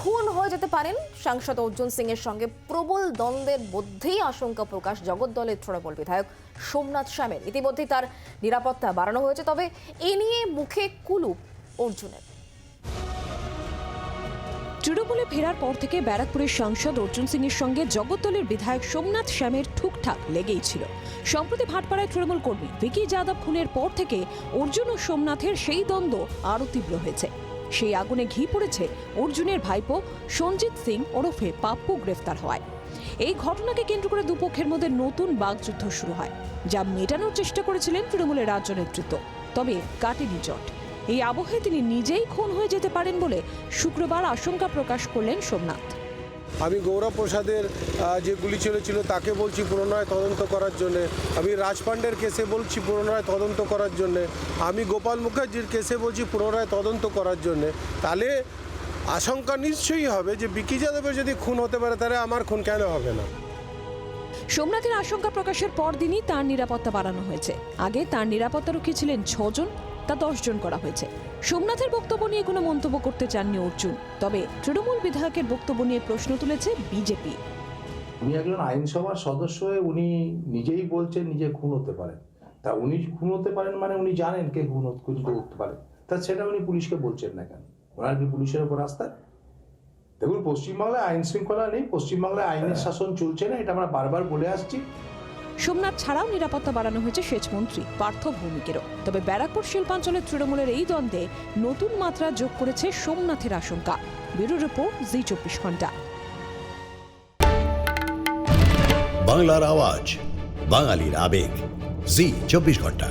খুন হয়ে যেতে পারেন। সাংসদ অর্জুন সিং এর সঙ্গে প্রবল দ্বন্দ্বের মধ্যেই আশঙ্কা প্রকাশ জগদ্দলের তৃণমূল বিধায়ক সোমনাথ শ্যামের। ইতিমধ্যেই তার নিরাপত্তা বাড়ানো হয়েছে, তবে এ নিয়ে মুখে কুলুপ অর্জুনের। তৃণমূলে ফেরার পর থেকে ব্যারাকপুরের সাংসদ অর্জুন সিং এর সঙ্গে জগদ্দলের বিধায়ক সোমনাথ শ্যামের ঠুকঠাক লেগেই ছিল। সম্প্রতি ভাটপাড়ায় তৃণমূল কর্মী ভিকি যাদব খুনের পর থেকে অর্জুন ও সোমনাথের সেই দ্বন্দ্ব আরও তীব্র হয়েছে। সেই আগুনে ঘি পড়েছে অর্জুনের ভাইপো সঞ্জিত সিং ওরফে পাপ্পু গ্রেফতার হওয়ায়। এই ঘটনাকে কেন্দ্র করে দুপক্ষের মধ্যে নতুন বাগযুদ্ধ শুরু হয়, যা মেটানোর চেষ্টা করেছিলেন তৃণমূলের রাজ্য নেতৃত্ব। তবে কাটেনি জট। এই আবহে তিনি নিজেই খুন হয়ে যেতে পারেন বলে শুক্রবার আশঙ্কা প্রকাশ করলেন সোমনাথ। আমি গৌরব প্রসাদের যে গুলি চলেছিল তাকে বলছি পুনরায় তদন্ত করার জন্যে। আমি রাজপাণ্ডের কেসে বলছি পুনরায় তদন্ত করার জন্যে। আমি গোপাল মুখার্জির কেসে বলছি পুনরায় তদন্ত করার জন্যে। তাহলে আশঙ্কা নিশ্চয়ই হবে যে বিকি যাদবের যদি খুন হতে পারে, তাহলে আমার খুন কেন হবে না? সোমনাথের আশঙ্কা প্রকাশের পরদিনই তার নিরাপত্তা বাড়ানো হয়েছে। আগে তার নিরাপত্তারক্ষী ছিলেন ছজন, তা দশজন করা হয়েছে। সোমনাথের বক্তব্য নিয়ে কোনো মন্তব্য করতে চাননি অর্জুন, তবে তৃণমূল বিধায়কের বক্তব্য নিয়ে প্রশ্ন তুলেছে বিজেপি। উনি একজন আইনসভার সদস্য হয়ে উনি নিজেই বলছেন নিজে খুন হতে পারেন তা উনি খুন হতে পারেন মানে উনি জানেন কে খুন করতে পারে। তা সেটা উনি পুলিশকে বলছেন না কেন? ওনার কি পুলিশের উপর আস্থা? দেখুন পশ্চিমবাংলায় আইন শৃঙ্খলা নেই পশ্চিমবাংলায় আইনের শাসন চলছে না এটা আমরা বারবার বলে আসছি। সোমনাথ ছাড়াও নিরাপত্তা বাড়ানো হয়েছে সেচমন্ত্রী পার্থ ভৌমিকেরও। তবে ব্যারাকপুর শিল্পাঞ্চলের তৃণমূলের এই দ্বন্দ্বে নতুন মাত্রা যোগ করেছে সোমনাথের আশঙ্কা। ব্যুরো রিপোর্ট জি চব্বিশ ঘণ্টা। বাংলার আওয়াজ বাঙালির আবেগ জি চব্বিশ ঘণ্টা।